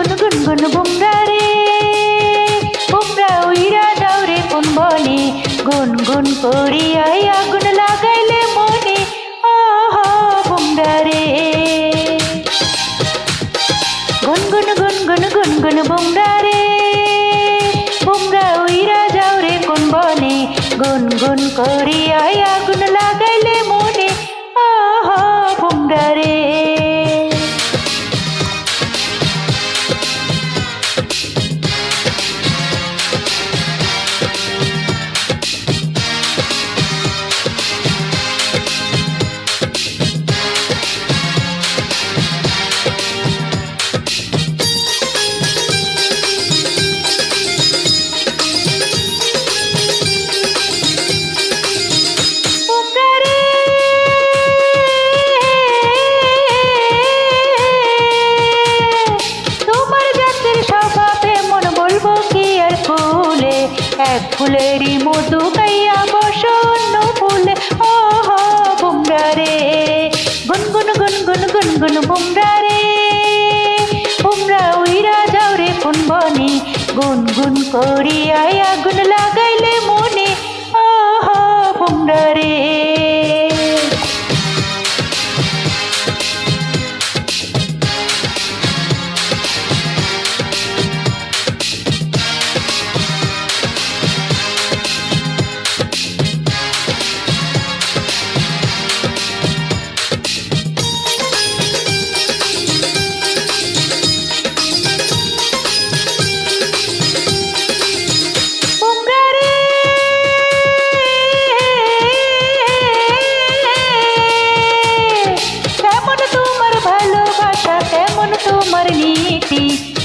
বুমরা রে বুমরা উইরা যাও রে কোন বনে গুন গুন করিয়াই আগুন লাগাইলে মনে, আহা বুমরা রে গুন গুন গুন গুন গুন গুন বুমরা রে বুমরা উইরা যাও রে কোন বনে গুন গুন করিয়াই ফুলেরই মধু কাইয়া বসন্ন ফুলে ও হো বুমরা রে গুন গুন গুন গুন গুন গুন বুমরা রে বুমরা উইরা যাও রে কোন বনে গুন গুন করিয়া আগুন লাগাইলে মনে। ও হো বুমরা রে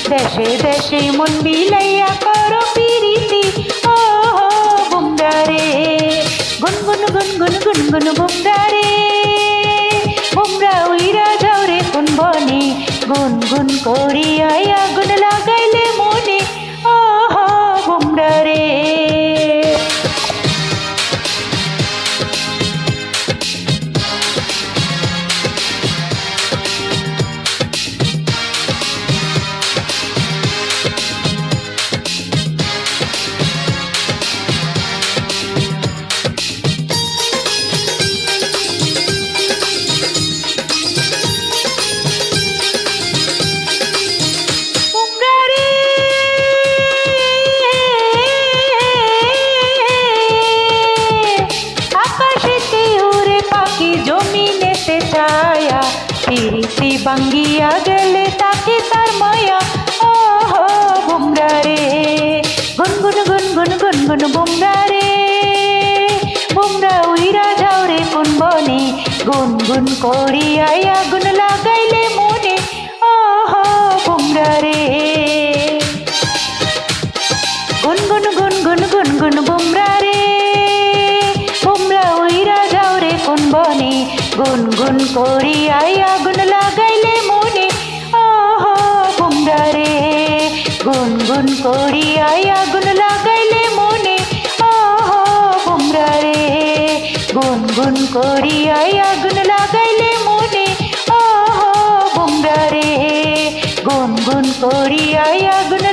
দেশে দেশে মন বিলাইয়া করো পিরিতি। ও হো বুমরা গুনগুন গুন গুন গুন গুন গুন গুন বুমরা উইরা যাও রে কোন বনে? গুন করিয়া বনে গুন গুন আগুন লাগাইলে মনে ও বুমরা রে। গুন গুন গুন গুন গুন গুন বুমরা রে। বুমরা উইরা যাও রে কোন বনে, গুন গুন করিয়া আগুন লাগাইলে মনে, আহা বুমরা রে। গুন গুন গুন করিয়াই করিয়া আগুন লাগাইলে মনে ও বুমরা রে। গুনগুন গুন করিয়া আগুন